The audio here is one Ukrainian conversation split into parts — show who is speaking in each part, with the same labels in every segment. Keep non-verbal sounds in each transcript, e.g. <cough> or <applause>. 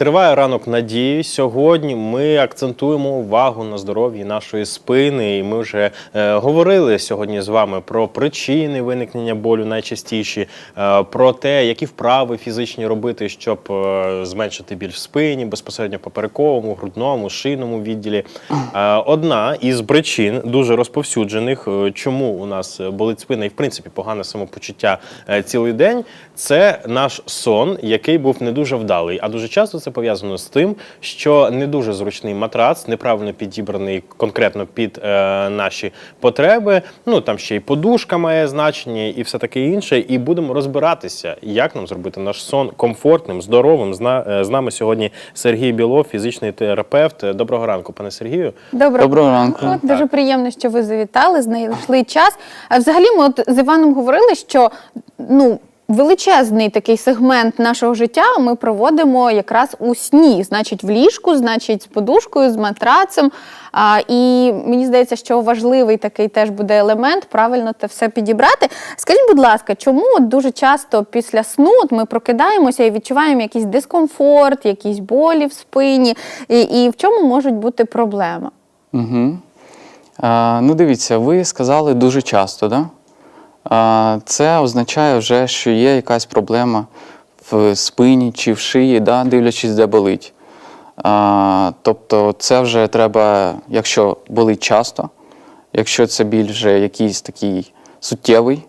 Speaker 1: Триває ранок надії. Сьогодні ми акцентуємо увагу на здоров'ї нашої спини. І ми вже е, говорили сьогодні з вами про причини виникнення болю найчастіші, е, про те, які вправи фізичні робити, щоб е, зменшити біль в спині, безпосередньо поперековому, грудному, шийному відділі. Е, одна із причин дуже розповсюджених, е, чому у нас болить спина і в принципі погане самопочуття е, цілий день, це наш сон, який був не дуже вдалий. А дуже часто це пов'язано з тим, що не дуже зручний матрац, неправильно підібраний конкретно під е, наші потреби. Ну там ще й подушка має значення, і все таке інше. І будемо розбиратися, як нам зробити наш сон комфортним, здоровим. Зна- е, З нами сьогодні Сергій Білов, фізичний терапевт. Доброго ранку, пане Сергію.
Speaker 2: Доброго,
Speaker 3: Доброго ранку.
Speaker 2: От, дуже приємно, що ви завітали, знайшли час. А взагалі, ми от з Іваном говорили, що ну. Величезний такий сегмент нашого життя ми проводимо якраз у сні, значить, в ліжку, значить, з подушкою, з матрацем. А, і мені здається, що важливий такий теж буде елемент правильно те все підібрати. Скажіть, будь ласка, чому дуже часто після сну от ми прокидаємося і відчуваємо якийсь дискомфорт, якісь болі в спині, і, і в чому можуть бути проблеми?
Speaker 3: Угу. А, ну, дивіться, ви сказали дуже часто, да? Це означає вже, що є якась проблема в спині чи в шиї, да? дивлячись, де болить. А, тобто, це вже треба, якщо болить часто, якщо це біль вже якийсь такий суттєвий,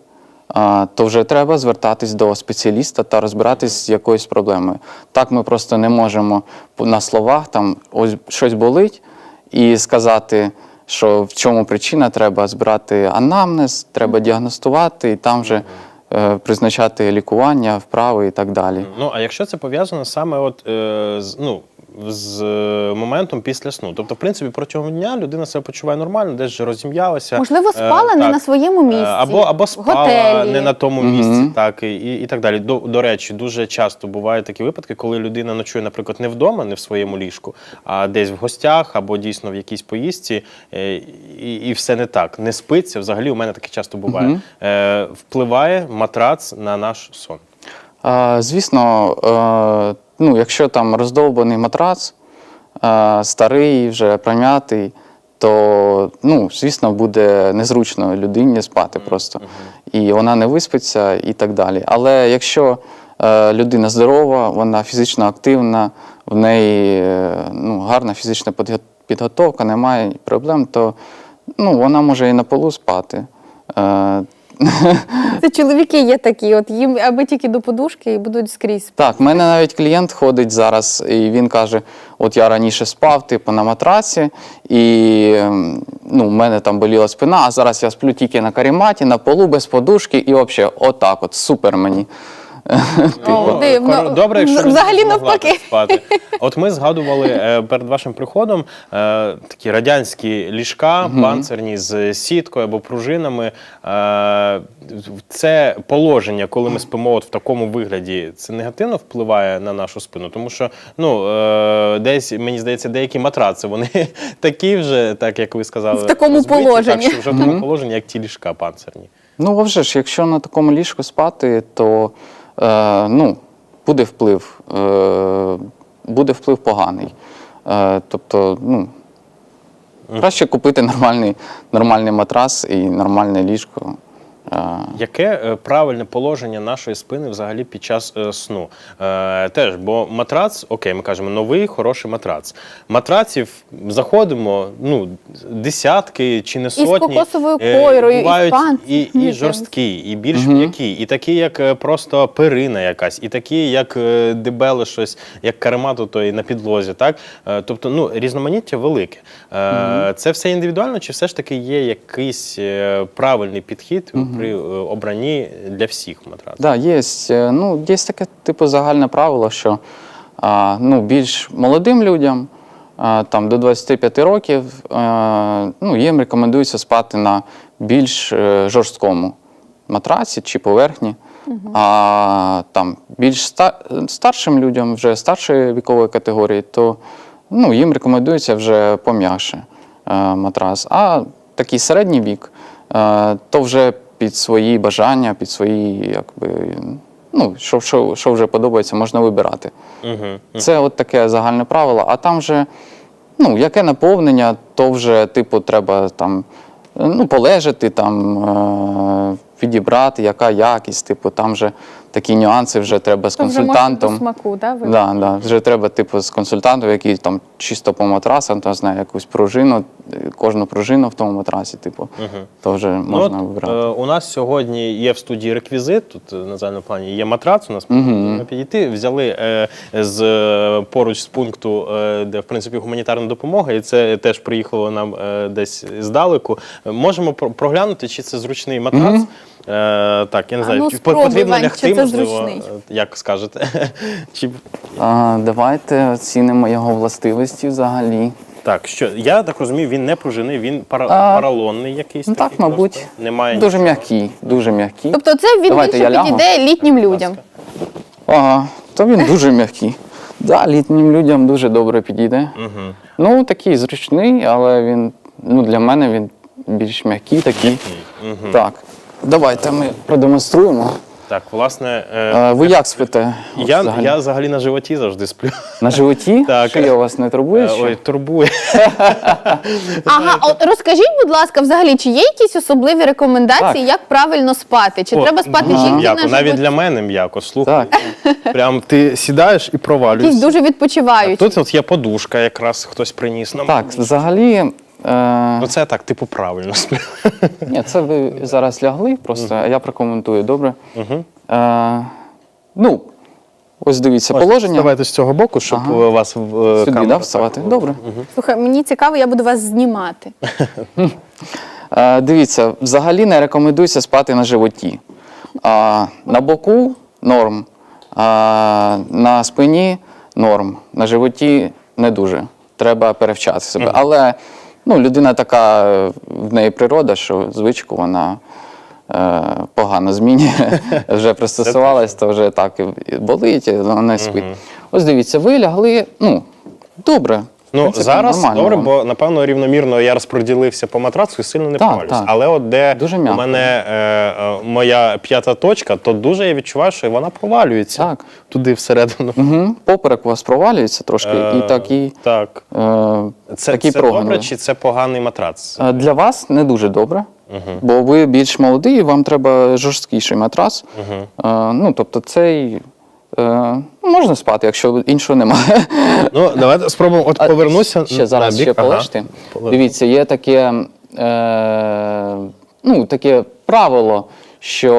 Speaker 3: а, то вже треба звертатись до спеціаліста та розбиратись з якоюсь проблемою. Так ми просто не можемо на словах там ось щось болить і сказати, що в чому причина, треба збирати анамнез, треба діагностувати і там вже е, призначати лікування, вправи і так далі.
Speaker 1: Ну а якщо це пов'язано саме от е, з ну. З е, моментом після сну. Тобто, в принципі, протягом дня людина себе почуває нормально, десь вже розім'ялася.
Speaker 2: Можливо,
Speaker 1: Е,
Speaker 2: спала не
Speaker 1: так.
Speaker 2: на своєму
Speaker 1: Е,
Speaker 2: місці.
Speaker 1: Або, або спала
Speaker 2: готелі.
Speaker 1: не на тому
Speaker 3: Мгм.
Speaker 1: місці, так і, і, і так далі. До, до речі, дуже часто бувають такі випадки, коли людина ночує, наприклад, не вдома, не в своєму ліжку, а десь в гостях або дійсно в якійсь поїздці, е, і, і все не так. Не спиться. Взагалі, у мене таке часто буває.
Speaker 3: Мгм.
Speaker 1: Е, впливає матрац на наш сон.
Speaker 3: Звісно, е, ну, якщо там роздовбаний матрац, е, старий, вже пром'ятий, то, ну, звісно, буде незручно людині спати просто. І вона не виспиться і так далі. Але якщо е, людина здорова, вона фізично активна, в неї ну, гарна фізична підготовка, немає проблем, то ну, вона може і на полу спати. <laughs>
Speaker 2: Це чоловіки є такі, от їм аби тільки до подушки і будуть скрізь.
Speaker 3: Так, в мене навіть клієнт ходить зараз, і він каже: от я раніше спав, типу, на матраці, і ем, ну, в мене там боліла спина, а зараз я сплю тільки на каріматі, на полу без подушки, і взагалі, отак, от супер мені.
Speaker 2: Дивно.
Speaker 1: кор- Добре, якщо
Speaker 2: Взагалі
Speaker 1: людина змогла
Speaker 2: навпаки.
Speaker 1: так спати. От ми згадували е, перед вашим приходом е, такі радянські ліжка, панцирні з сіткою або пружинами. Е, це положення, коли ми спимо от в такому вигляді, це негативно впливає на нашу спину, тому що ну е, десь мені здається, деякі матраци вони <laughs> такі вже, так як ви сказали,
Speaker 2: В такому
Speaker 1: розбиті,
Speaker 2: положенні.
Speaker 1: так, що вже в такому положенні, як ті ліжка панцирні.
Speaker 3: Ну, а вже ж, якщо на такому ліжку спати, то е, ну, буде вплив, е, буде вплив поганий. Е, тобто, ну, краще купити нормальний, нормальний матрас і нормальне ліжко.
Speaker 1: Яке е, правильне положення нашої спини взагалі під час е, сну? Е, теж, бо матрац, окей, ми кажемо, новий хороший матрац. Матраців заходимо ну, десятки чи не
Speaker 2: з
Speaker 1: сотні.
Speaker 2: кокосовою
Speaker 1: Е,
Speaker 2: койрою, з
Speaker 1: бувають і, і
Speaker 2: якимось.
Speaker 1: жорсткі, і більш м'які, і такі, як просто перина якась, і такі, як дебеле щось, як каремату, то і на підлозі. Так? Тобто, ну, різноманіття велике. Е, Це все індивідуально, чи все ж таки є якийсь правильний підхід при е, обранні для всіх матраців?
Speaker 3: Да, є, е, ну, є таке типу загальне правило, що а, ну, більш молодим людям, а, там, до 25 років, а, ну, їм рекомендується спати на більш е, жорсткому матраці чи поверхні. А там більш ста- старшим людям, вже старшої вікової категорії, то ну, їм рекомендується вже пом'якше е, матрас. А такий середній вік, е, то вже під свої бажання, під свої якби, ну, що, що, що вже подобається, можна вибирати.
Speaker 1: Угу.
Speaker 3: Це от таке загальне правило. А там вже, ну, яке наповнення, то вже, типу, треба там ну, полежати, там, е- підібрати, яка якість, типу, там вже такі нюанси вже треба з
Speaker 2: То вже можна
Speaker 3: консультантом.
Speaker 2: до смаку, да.
Speaker 3: Да, да. Вже треба, типу, з консультантом, який там чисто по матрасам, то знає якусь пружину, кожну пружину в тому матрасі, типу, то вже
Speaker 1: Ну,
Speaker 3: можна
Speaker 1: от,
Speaker 3: вибирати.
Speaker 1: е, у нас сьогодні є в студії реквізит. Тут е, на задньому плані є матрац. У нас можна підійти. Взяли е, з е, поруч з пункту, е, де в принципі гуманітарна допомога, і це теж приїхало нам е, десь здалеку. Можемо проглянути, чи це зручний матрац. Е, так, я не
Speaker 2: А
Speaker 1: знаю,
Speaker 2: ну, спробуй,
Speaker 1: потрібно
Speaker 2: Вань,
Speaker 1: лягти,
Speaker 2: чи це
Speaker 1: можливо,
Speaker 2: зручний?
Speaker 1: як скажете. <laughs> чи...
Speaker 3: А, давайте оцінимо його властивості взагалі.
Speaker 1: Так, що я так розумію, він не пружинний, він пара...
Speaker 3: А,
Speaker 1: паралонний якийсь.
Speaker 3: Ну так,
Speaker 1: такий
Speaker 3: мабуть,
Speaker 1: просто. Немає
Speaker 3: дуже
Speaker 1: нічого.
Speaker 3: м'який, дуже м'який.
Speaker 2: Тобто це він
Speaker 3: Давайте
Speaker 2: більше
Speaker 3: я
Speaker 2: підійде літнім людям.
Speaker 3: Ага, то він дуже м'який. Да, літнім людям дуже добре підійде.
Speaker 1: Угу.
Speaker 3: Ну, такий зручний, але він, ну, для мене він більш м'який такий. Так, давайте ми продемонструємо.
Speaker 1: Так, власне, е,
Speaker 3: ви як спите? От
Speaker 1: я,
Speaker 3: взагалі?
Speaker 1: я взагалі на животі завжди сплю.
Speaker 3: На животі? <laughs>
Speaker 1: Так.
Speaker 3: Шия вас не турбує?
Speaker 1: Е? Ой, турбує. <laughs>
Speaker 2: Ага, от розкажіть, будь ласка, взагалі, чи є якісь особливі рекомендації,
Speaker 3: Так.
Speaker 2: як правильно спати? Чи
Speaker 1: О,
Speaker 2: треба спати
Speaker 1: дуже м'яко.
Speaker 2: на
Speaker 1: Навіть
Speaker 2: животі?
Speaker 1: для мене м'яко. Слухай.
Speaker 3: Так. <laughs>
Speaker 1: Прям ти сідаєш і
Speaker 2: Якісь
Speaker 1: провалюєшся.
Speaker 2: дуже відпочивають.
Speaker 1: Тут от є подушка, якраз хтось приніс нам.
Speaker 3: Так, взагалі. Е,
Speaker 1: Ну це так, типу, правильно
Speaker 3: ні, це ви зараз лягли, просто а я прокоментую, добре? Е, ну, ось дивіться, положення.
Speaker 1: Давайте з цього боку, щоб
Speaker 3: Ага.
Speaker 1: вас в е,
Speaker 3: Сюди,
Speaker 1: камера
Speaker 3: да, вставати? Добре.
Speaker 2: Слухай, мені цікаво, я буду вас знімати. <laughs>
Speaker 3: Е, дивіться, взагалі не рекомендується спати на животі. А, на боку норм, а, на спині норм, на животі не дуже. Треба перевчати себе. Але ну, людина така, в неї природа, що звичку вона е, погано змінює. <laughs> Вже пристосувалась, то вже так і болить, вона не спить. Ось дивіться, ви лягли, ну, добре. В
Speaker 1: Ну
Speaker 3: принципі,
Speaker 1: зараз
Speaker 3: нормально
Speaker 1: добре, бо напевно рівномірно я розподілився по матрацу і сильно не
Speaker 3: Так,
Speaker 1: провалююся.
Speaker 3: так.
Speaker 1: Але от де
Speaker 3: Дуже
Speaker 1: у
Speaker 3: м'яко.
Speaker 1: мене е, е, моя п'ята точка, то дуже я відчуваю, що вона провалюється
Speaker 3: Так.
Speaker 1: туди всередину.
Speaker 3: Угу. Поперек у вас провалюється трошки,
Speaker 1: Е,
Speaker 3: і такий,
Speaker 1: Так.
Speaker 3: е,
Speaker 1: Це,
Speaker 3: такий
Speaker 1: це
Speaker 3: прогин.
Speaker 1: добре чи це поганий матрац?
Speaker 3: Е, Для вас не дуже добре, бо ви більш молодий, і вам треба жорсткіший матрас. Е, ну, тобто цей е, можна спати, якщо іншого немає.
Speaker 1: Ну, давайте спробуємо от
Speaker 3: А,
Speaker 1: повернуся.
Speaker 3: Ще зараз ще полежте. Дивіться, є таке, е, ну, таке правило, що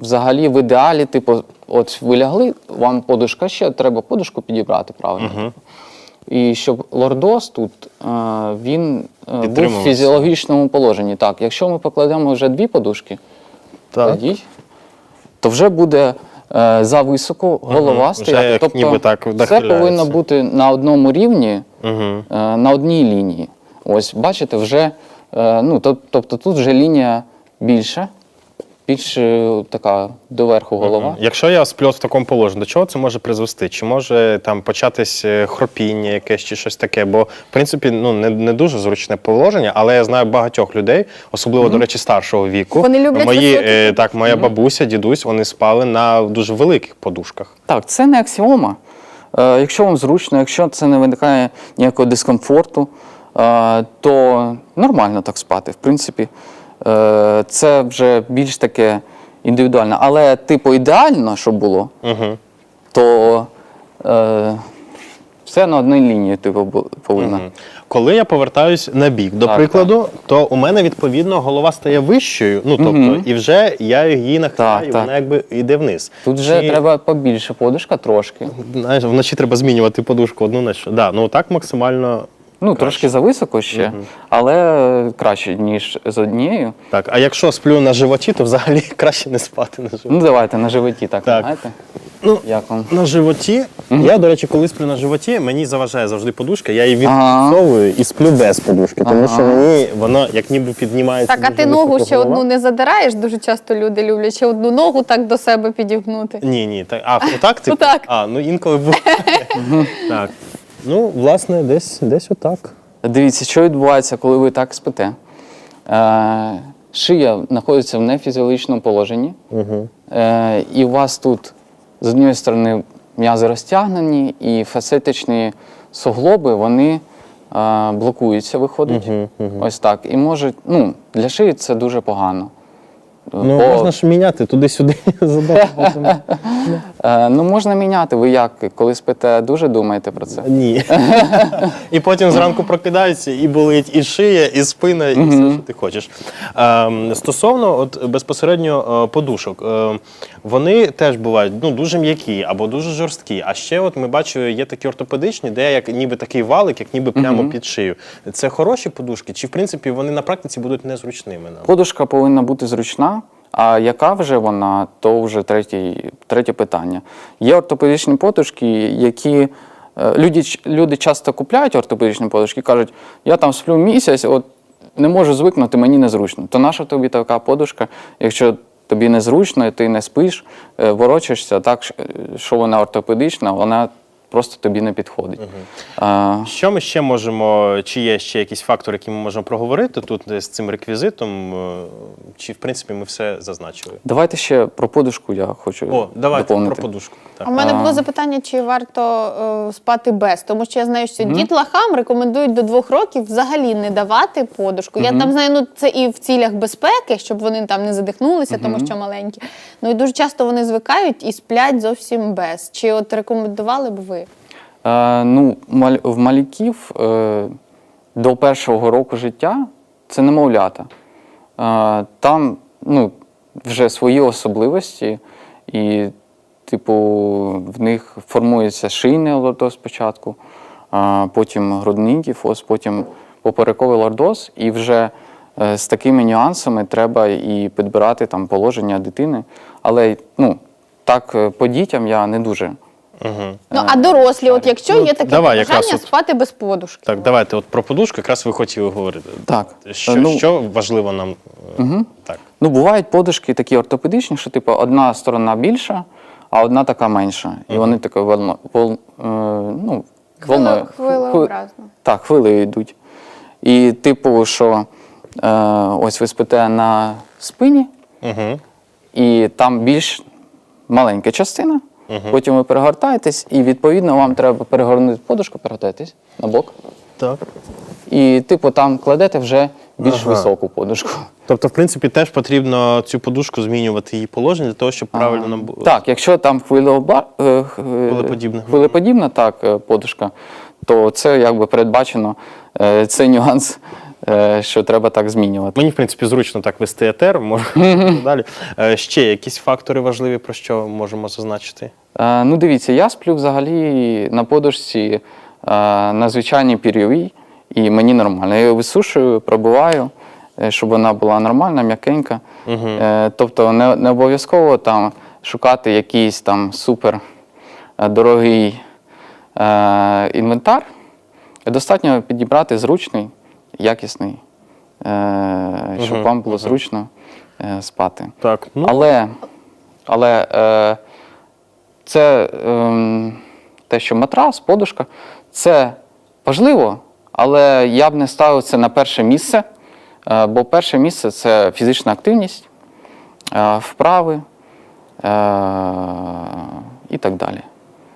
Speaker 3: взагалі в ідеалі, типу, от ви лягли, вам подушка ще треба подушку підібрати правильно. І щоб лордоз тут е, він е, був в
Speaker 1: Підтримувався.
Speaker 3: фізіологічному положенні. Так, якщо ми покладемо вже дві подушки,
Speaker 1: Так.
Speaker 3: кладіть, то вже буде е, зависоко голова
Speaker 1: угу.
Speaker 3: стояти.
Speaker 1: як
Speaker 3: тобто
Speaker 1: ніби так
Speaker 3: все повинно бути на одному рівні,
Speaker 1: Угу.
Speaker 3: на одній лінії. Ось, бачите, вже, е, ну, тобто тут вже лінія більша, більш е, така доверху голова.
Speaker 1: Якщо я сплю в такому положенні, до чого це може призвести? Чи може там початись е, хропіння якесь чи щось таке? Бо в принципі ну не, не дуже зручне положення, але я знаю багатьох людей, особливо до речі, старшого віку.
Speaker 2: Вони люблять
Speaker 1: мої
Speaker 2: високі
Speaker 1: е, так, моя бабуся, дідусь, вони спали на дуже великих подушках.
Speaker 3: Так, це не аксіома. Е, якщо вам зручно, якщо це не виникає ніякого дискомфорту, е, то нормально так спати. В принципі, це вже більш таке індивідуально. Але, типу, ідеально, щоб було,
Speaker 1: Угу.
Speaker 3: то е, все на одній лінії типу, повинно.
Speaker 1: Коли я повертаюсь на бік, до
Speaker 3: Так,
Speaker 1: прикладу, то у мене відповідно голова стає вищою. Ну тобто,
Speaker 3: Мгм.
Speaker 1: і вже я її нахиляю,
Speaker 3: Так,
Speaker 1: і
Speaker 3: так.
Speaker 1: вона якби йде вниз.
Speaker 3: Тут вже
Speaker 1: Чи-
Speaker 3: треба побільше подушка трошки.
Speaker 1: Знаєш, вночі треба змінювати подушку одну на що. Да, ну так максимально.
Speaker 3: Ну, трошки зависоко ще, але краще, ніж з однією.
Speaker 1: Так, а якщо сплю на животі, то взагалі <laughs> краще не спати на животі.
Speaker 3: Ну, давайте на животі так,
Speaker 1: Так.
Speaker 3: знаєте?
Speaker 1: Ну,
Speaker 3: Як вам?
Speaker 1: на животі. Я, до речі, коли сплю на животі, мені заважає завжди подушка, я її
Speaker 3: Ага.
Speaker 1: відсовую і сплю без подушки, тому що мені воно як ніби піднімається.
Speaker 2: Так, а ти ногу ще
Speaker 1: голова.
Speaker 2: одну не задираєш? Дуже часто люди люблять ще одну ногу так до себе підігнути.
Speaker 1: Ні, ні, так. А, отак типу?
Speaker 2: Отак.
Speaker 1: А, ну інколи буває. так. Ну, власне, десь, десь отак.
Speaker 3: Дивіться, що відбувається, коли ви так спите. Е, шия знаходиться в нефізіологічному положенні,
Speaker 1: Угу.
Speaker 3: е, і у вас тут з однієї сторони м'язи розтягнені, і фасетичні суглоби вони е, блокуються, виходить.
Speaker 1: Мгм, мгм.
Speaker 3: Ось так. І може, ну, для шиї це дуже погано.
Speaker 1: Ну,
Speaker 3: Бо-
Speaker 1: можна ж міняти туди-сюди <laughs> задати. <laughs>
Speaker 3: Е, ну, можна міняти. Ви як, коли спите, дуже думаєте про це?
Speaker 1: Ні. <laughs> І потім зранку прокидаються, і болить і шия, і спина, і все, що ти хочеш. Ем, стосовно от, безпосередньо е, подушок, е, вони теж бувають ну, дуже м'які або дуже жорсткі. А ще от ми бачимо, є такі ортопедичні, де як ніби такий валик, як ніби прямо під шию. Це хороші подушки, чи в принципі вони на практиці будуть незручними нам?
Speaker 3: Подушка повинна бути зручна, а яка вже вона, то вже третє, третє питання. Є ортопедичні подушки, які е, люди, люди часто купляють ортопедичні подушки кажуть, я там сплю місяць, от не можу звикнути, мені незручно. То наша тобі така подушка, якщо тобі незручно, ти не спиш, е, ворочишся, так, е, що вона ортопедична, вона просто тобі не підходить. А,
Speaker 1: Що ми ще можемо, чи є ще якісь фактори, які ми можемо проговорити тут з цим реквізитом, е, чи в принципі ми все зазначили?
Speaker 3: давайте ще про подушку я хочу
Speaker 1: О, давайте
Speaker 3: доповнити.
Speaker 1: про подушку. Так.
Speaker 2: В мене було запитання, чи варто е, спати без, тому що я знаю, що дітлахам рекомендують до двох років взагалі не давати подушку. Я там знаю, ну це і в цілях безпеки, щоб вони там не задихнулися, тому що маленькі. Ну і дуже часто вони звикають і сплять зовсім без. Чи от рекомендували б ви?
Speaker 3: Е, ну, в малюків е, до першого року життя це немовлята. Е, там ну, вже свої особливості, і, типу, в них формується шийний лордоз спочатку, а потім грудний кіфоз, потім поперековий лордоз, і вже е, з такими нюансами треба і підбирати там положення дитини. Але ну, так е, по дітям я не дуже.
Speaker 1: Угу.
Speaker 2: Ну а дорослі, от якщо
Speaker 1: Ну,
Speaker 2: є таке
Speaker 1: давай, якраз
Speaker 2: бажання
Speaker 1: от-
Speaker 2: спати без подушки.
Speaker 1: Так, давайте от про подушку якраз ви хотіли говорити.
Speaker 3: Так.
Speaker 1: Що,
Speaker 3: Е, ну,
Speaker 1: що важливо нам? Угу. Так.
Speaker 3: Ну, бувають подушки такі ортопедичні, що типу одна сторона більша, а одна така менша. І вони таке волно, вол, е, ну, волною.
Speaker 2: хвилеобразно.
Speaker 3: Так, хвилею йдуть. І, типу, що е, ось ви спите на спині,
Speaker 1: Угу.
Speaker 3: і там більш маленька частина. Потім ви перегортаєтесь, і відповідно вам треба перегорнути подушку, перегортаєтесь на бок.
Speaker 1: Так.
Speaker 3: І, типу, там кладете вже більш
Speaker 1: Ага.
Speaker 3: високу подушку.
Speaker 1: Тобто, в принципі, теж потрібно цю подушку змінювати її положення для того, щоб правильно нам було.
Speaker 3: Так, якщо там хвилеоба... е, е,
Speaker 1: Хвилеподібна.
Speaker 3: хвилеподібна так, е, подушка, то це якби передбачено цей нюанс, що треба так змінювати.
Speaker 1: Мені, в принципі, зручно так вести етер, можу <laughs> далі. Ще якісь фактори важливі, про що можемо зазначити?
Speaker 3: Е, Ну, дивіться, я сплю взагалі на подушці е, на звичайній пір'євій, і мені нормально. Я її висушую, пробиваю, е, щоб вона була нормальна, м'якенька. Е, Тобто не, не обов'язково там шукати якийсь там супер дорогий інвентар. Достатньо підібрати зручний, якісний, щоб
Speaker 1: Мгм,
Speaker 3: вам було зручно спати.
Speaker 1: Так, ну
Speaker 3: Але, але це ем, те, що матрас, подушка, це важливо, але я б не ставив це на перше місце, е, бо перше місце це фізична активність, е, вправи е, і так далі.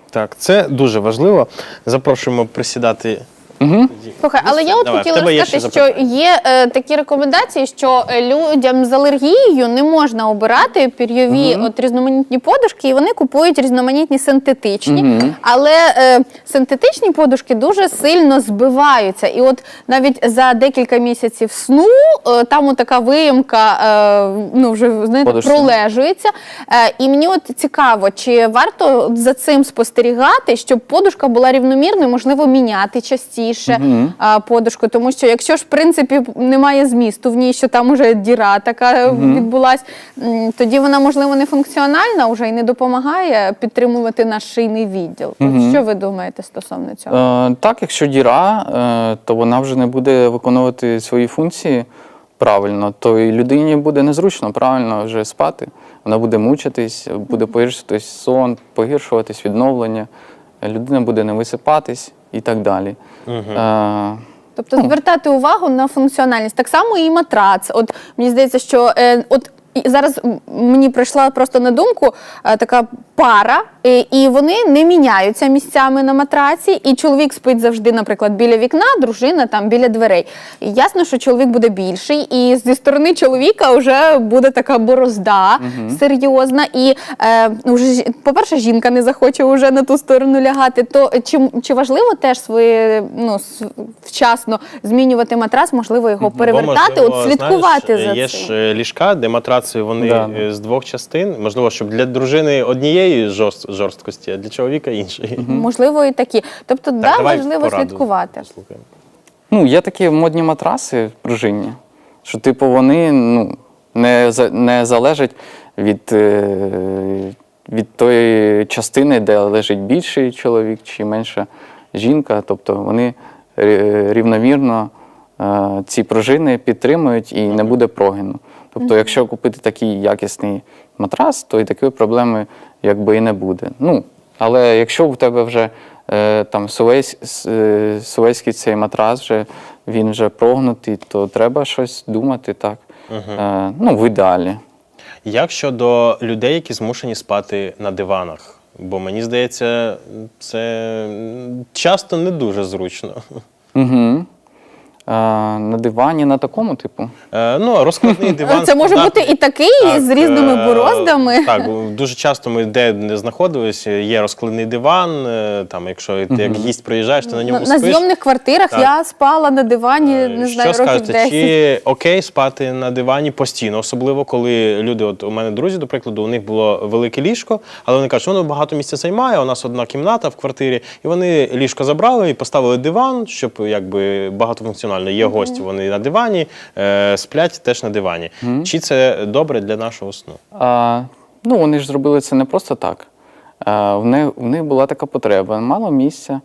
Speaker 1: так, це дуже важливо. Запрошуємо присідати.
Speaker 3: Угу.
Speaker 2: Слухай, але я от
Speaker 1: Давай, в
Speaker 2: хотіла
Speaker 1: тебе є
Speaker 2: сказати,
Speaker 1: ще
Speaker 2: що є е, такі рекомендації, що е, людям з алергією не можна обирати пір'йові от різноманітні подушки, і вони купують різноманітні синтетичні. Але е, синтетичні подушки дуже сильно збиваються. І от навіть за декілька місяців сну е, там така виїмка е, ну, вже знаєте,
Speaker 3: Подушці.
Speaker 2: пролежується. Е, і мені от цікаво, чи варто за цим спостерігати, щоб подушка була рівномірною, можливо, міняти частіше
Speaker 3: Мгм.
Speaker 2: а, подушку, тому що якщо ж в принципі немає змісту в ній, що там уже діра така відбулась, тоді вона можливо не функціональна вже і не допомагає підтримувати наш шийний відділ.
Speaker 3: Мгм.
Speaker 2: Що ви думаєте стосовно цього?
Speaker 3: Е, так, якщо діра, е, то вона вже не буде виконувати свої функції правильно, то і людині буде незручно правильно вже спати. Вона буде мучитись, буде погіршуватись сон, погіршуватись відновлення, людина буде не висипатись і так далі. Е,
Speaker 2: Тобто звертати увагу на функціональність. Так само і матрац. От мені здається, що е, от. І Зараз мені прийшла просто на думку е, така пара, і вони не міняються місцями на матраці, і чоловік спить завжди, наприклад, біля вікна, дружина там біля дверей. І ясно, що чоловік буде більший, і зі сторони чоловіка вже буде така борозда серйозна. І е, вже по-перше, жінка не захоче вже на ту сторону лягати. То чи, чи важливо теж своє ну вчасно змінювати матрас, можливо, його перевертати,
Speaker 1: Бо, можливо,
Speaker 2: от слідкувати
Speaker 1: знаєш,
Speaker 2: за
Speaker 1: є
Speaker 2: цим.
Speaker 1: ж е, ліжка, де матраци вони
Speaker 3: Да.
Speaker 1: е, з двох частин. Можливо, щоб для дружини однієї жорст, жорсткості, а для чоловіка іншої.
Speaker 2: Можливо, і такі. Тобто, да,
Speaker 1: давай
Speaker 2: важливо
Speaker 1: пораду
Speaker 2: слідкувати.
Speaker 1: послухаємо.
Speaker 3: Ну, є такі модні матраси пружинні, що, типу, вони ну, не, не залежать від, е, від тої частини, де лежить більший чоловік чи менша жінка. Тобто вони рівномірно е, ці пружини підтримують і не буде прогину. Тобто, якщо купити такий якісний матрас, то і такої проблеми якби і не буде. Ну, але якщо в тебе вже е, там е, сувейський цей матрас, вже, він вже прогнутий, то треба щось думати так. Е, ну, в ідеалі.
Speaker 1: Як щодо людей, які змушені спати на диванах? Бо мені здається, це часто не дуже зручно.
Speaker 3: Угу. Е, на дивані на такому типу.
Speaker 1: Е, ну, розкладний <laughs> диван.
Speaker 2: Це може бути і такий
Speaker 1: Так,
Speaker 2: з різними
Speaker 1: е,
Speaker 2: бороздами.
Speaker 1: Так, дуже часто ми де не знаходилися, є розкладний диван. е, Там, якщо ти як гість приїжджаєш, ти на ньому
Speaker 2: на
Speaker 1: спиш.
Speaker 2: зйомних квартирах
Speaker 1: Так.
Speaker 2: я спала на дивані, не
Speaker 1: що
Speaker 2: знаю, років
Speaker 1: скажете,
Speaker 2: 10.
Speaker 1: чи окей спати на дивані постійно, особливо коли люди, от у мене друзі, до прикладу, у них було велике ліжко, але вони кажуть, що воно багато місця займає. У нас одна кімната в квартирі, і вони ліжко забрали і поставили диван, щоб якби багатофункціонально. Є гості, вони на дивані, е, сплять теж на дивані. Чи це добре для нашого сну?
Speaker 3: А, ну, вони ж зробили це не просто так. А, в, них, в них була така потреба, мало місця.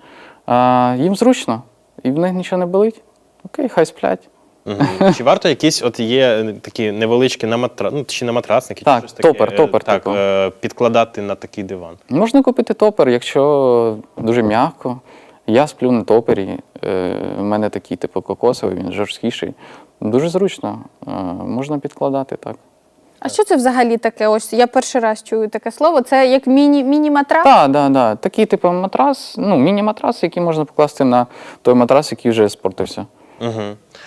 Speaker 3: А, їм зручно, і в них нічого не болить. Окей, хай сплять.
Speaker 1: Мгм. Чи варто якісь от є такі невеличкі на матра... ну, чи на матрасники,
Speaker 3: Так,
Speaker 1: чи щось таке,
Speaker 3: топер,
Speaker 1: е,
Speaker 3: топер,
Speaker 1: так,
Speaker 3: типу.
Speaker 1: е, підкладати на такий диван?
Speaker 3: Можна купити топер, якщо дуже м'яко. Я сплю на топері. Е, у мене такий, типу, кокосовий, він жорсткіший. Дуже зручно. Е, можна підкладати так.
Speaker 2: А що це взагалі таке? Ось я перший раз чую таке слово. Це як міні, міні-матрас?
Speaker 3: Так, да, да. Такий, типу, матрас, ну, міні-матрас, який можна покласти на той матрас, який вже спортився.
Speaker 1: Угу.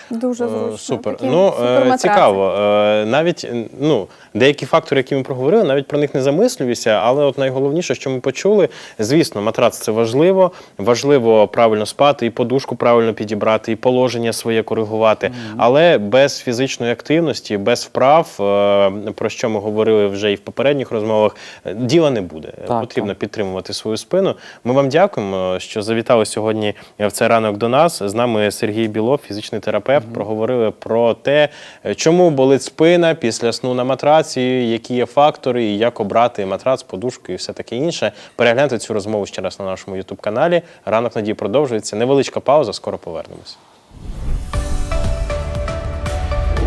Speaker 2: Дуже
Speaker 1: Е,
Speaker 2: зручно.
Speaker 1: Супер.
Speaker 2: Такі
Speaker 1: ну, е,
Speaker 2: суперматраси.
Speaker 1: цікаво. Е, Навіть ну, деякі фактори, які ми проговорили, навіть про них не замислююся, але от найголовніше, що ми почули, звісно, матрац це важливо. Важливо правильно спати, і подушку правильно підібрати, і положення своє коригувати. Але без фізичної активності, без вправ, про що ми говорили вже і в попередніх розмовах, діла не буде.
Speaker 3: Так,
Speaker 1: Потрібно
Speaker 3: так.
Speaker 1: підтримувати свою спину. Ми вам дякуємо, що завітали сьогодні в цей ранок до нас. З нами Сергій Білов, фізичний терапевт. Проговорили про те, чому болить спина після сну на матраці, які є фактори, і як обрати матрац, подушку і все таке інше. Перегляньте цю розмову ще раз на нашому ютуб каналі. Ранок надії продовжується. Невеличка пауза, скоро повернемось.